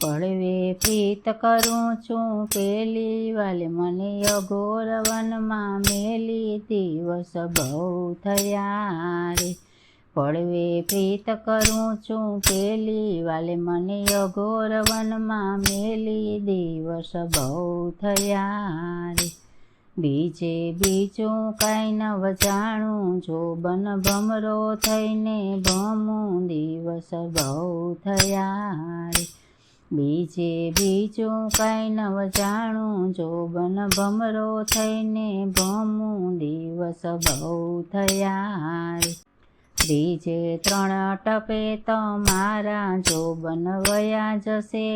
પડવે પ્રીત કરું છું પેલી વાલે મને અઘોર વનમાં મેલી દિવસ બહુ થયા રે. પડવે પ્રીત કરું છું પેલી વાલે મને અઘોર વનમાં મેલી દિવસ બહુ થયા રે. બીજે બીજું કાંઈ ન વજાણું, જો બન ભમરો થઈને ભમું દિવસ બહુ થયા રે. બીજે બીજું કાંઈ નવ જાણું. જો બન ભમરો થઈને ભમું દિવસ બહુ થયા ત્રીજે ત્રણ ટપે તમારા જો વયા જશે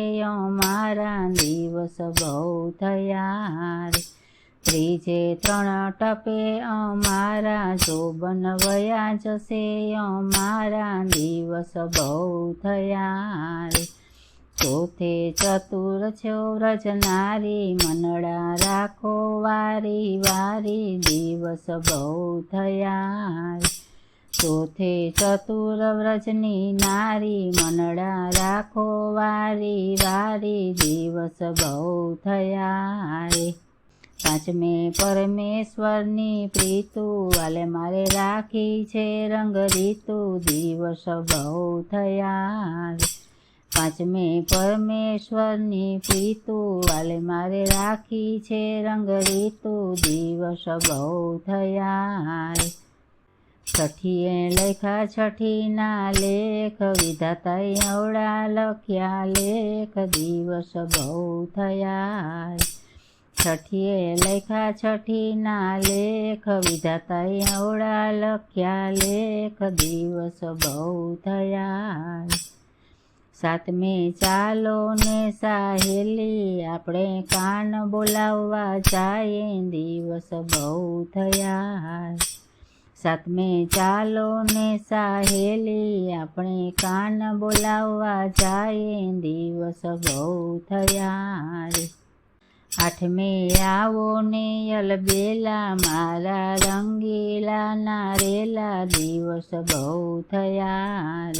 મારા દિવસ બહુ થયા ત્રીજે ત્રણ ટપે અમારા. જો વયા જશે અમારા દિવસ બહુ થયા ચોથે ચતુર છો વ્રજનારી મનડા રાખો વારી વારી દિવસ બહુ થયા ચોથે ચતુર વ્રજની નારી મનડા રાખો વારી વારી દિવસ બહુ થયા પાંચમે પરમેશ્વરની પ્રીતુ, વાલે મારે રાખી છે રંગ રીતુ, દિવસ બહુ થયા પાંચમે પરમેશ્વરની પ્રીતુ વાલે મારે રાખી છે રંગ રીતુ દિવસ બહુ થયા છઠ્ઠીએ લખ્યા છઠ્ઠીના લેખ, વિધાતાએ અવળા લખ્યા લેખ, દિવસ બહુ થયા છઠ્ઠીએ લખ્યા છઠ્ઠીના લેખ, વિધાતાએ અવળા લખ્યા લેખ, દિવસ બહુ થયા સાતમે ચાલો ને સાહેલી, આપણે કાન બોલાવવા જાય દિવસ બહુ થયા. સાતમે ચાલો ને સાહેલી, આપણે કાન બોલાવવા જાય દિવસ બહુ થયા. આઠમે આવો ને અલબેલા, મારા રંગીલા નારેલા, દિવસ બહુ થયા.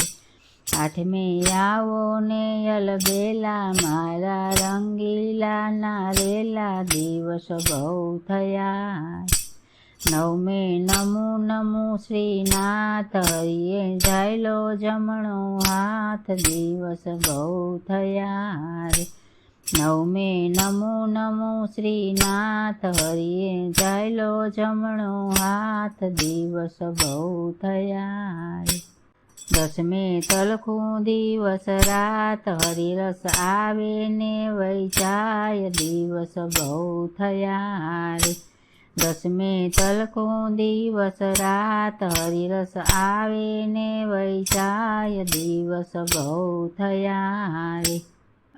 આઠમે આવો ને અલબેલા, મારા રંગીલા નારેલા દિવસ બહુ થયા. નવમે નમુ નમુ શ્રીનાથ, હરિએ જાયલો જમણો હાથ, દિવસ બહુ થયા. રે નવમે નમુ નમુ શ્રીનાથ, હરિએ જાયલો જમણો હાથ, દિવસ બહુ થયા. રે દસમે તલખું દિવસ રાત હરિરસ આવે ને વૈચાય દિવસ બહુ થયા રે. દસમે તલખું દિવસ રાત હરિરસ આવે ને વૈચાય દિવસ બહુ થયા રે.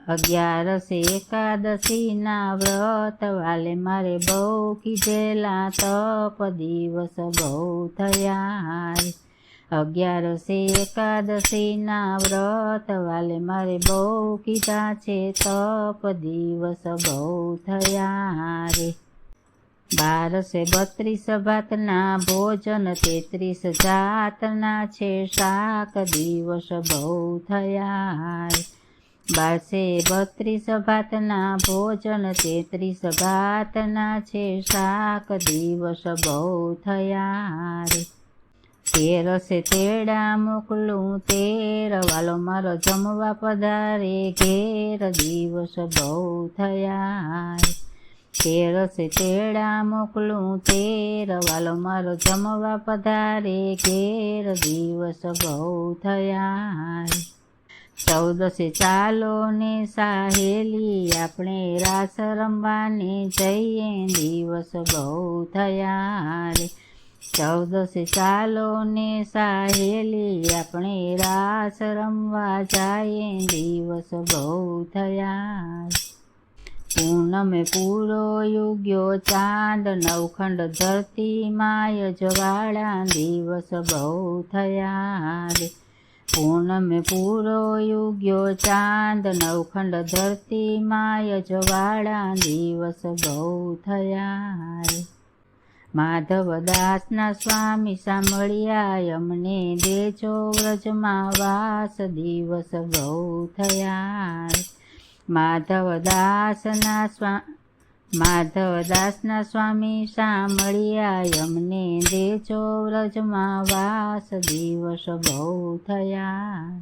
અગિયારસ એકાદશીના વ્રત વાલે મારે બહુ કીધેલા તપ દિવસ બહુ થયા અગિયારસ એકાદશીના વ્રત, વાલે મારે બહુ કીધા છે, તપ દિવસ બહુ થયા રે. બારસે બત્રીસ ભાતના ભોજન, તેત્રીસ જાતના છે શાક, દિવસ બહુ થયા બારસે બત્રીસ ભાતના ભોજન, તેત્રીસ ભાતના છે શાક, દિવસ બહુ થયા રે તેરસે તેડા મોકલું, તેર વાલો મારો જમવા પધારે, ઘેર દિવસ બહુ થયા તેરસે તેડા મોકલું, તેર વાલો મારો જમવા પધારે, ઘેર દિવસ બહુ થયા ચૌદસે ચાલો ને સાહેલી, આપણે રાસ રમવાને જઈએ, દિવસ બહુ થયા ચૌદસે ચાલો સાહેલી આપણે રાસ રમવા જાય, દિવસ બહુ થયા. પૂનમે પૂરો યુગ્યો ચાંદ, નવખંડ ધરતી માય જવાળા દિવસ બહુ થયા. પૂનમે પૂરો યુગ્યો ચાંદ, નવખંડ ધરતી માય જવાળા દિવસ બહુ થયા. માધવદાસના સ્વામી સાંભળ્યા, અમને દેજો વ્રજમાં વાસ, દિવસ બહુ થયા માધવદાસના સ્વા, માધવદાસના સ્વામી સાંભળ્યા, અમને દેજો વ્રજમાં વાસ, દિવસ બહુ થયા